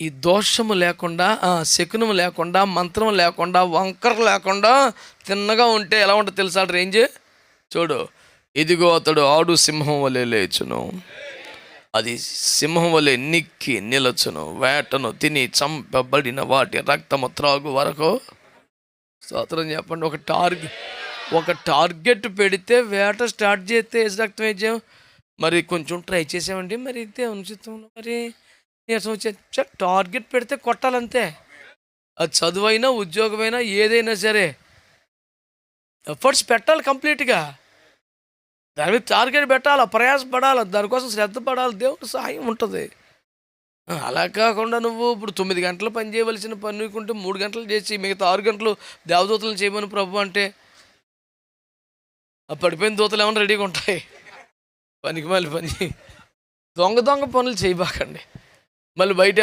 ఈ దోషము లేకుండా శకునము లేకుండా మంత్రం లేకుండా వంకర లేకుండా తిన్నగా ఉంటే ఎలా ఉంటుంది తెలుసా? రేంజ్? చూడు. ఇదిగో అతడు ఆడు సింహం వలె లేచును. అది సింహం వలె నిక్కి నిలచును. వేటను తిని చంపబడిన వాటి రక్తము త్రాగు వరకు. స్తోత్రం చెప్పండి. ఒక టార్గెట్ ఒక టార్గెట్ పెడితే వేట స్టార్ట్ చేస్తే ఏ రక్తం వేసాం మరి కొంచెం ట్రై చేసామండి మరి ఇదే అనుచితం మరి. నీరసం వచ్చే టార్గెట్ పెడితే కొట్టాలంతే. అది చదువైనా ఉద్యోగమైనా ఏదైనా సరే. ఎఫర్ట్స్ పెట్టాలి కంప్లీట్గా. దాని మీద టార్గెట్ పెట్టాలి ప్రయాసపడాలి దానికోసం శ్రద్ధ పడాలి దేవుడు సహాయం ఉంటుంది. అలా కాకుండా నువ్వు ఇప్పుడు తొమ్మిది గంటలు పని చేయవలసిన పని మూడు గంటలు చేసి మిగతా ఆరు గంటలు దేవదూతలు చేయమని ప్రభు అంటే ఆ పడిపోయిన దూతలు ఏమైనా రెడీగా ఉంటాయి? పనికి మళ్ళీ పని దొంగ దొంగ పనులు చేయబాకండి మళ్ళీ బయట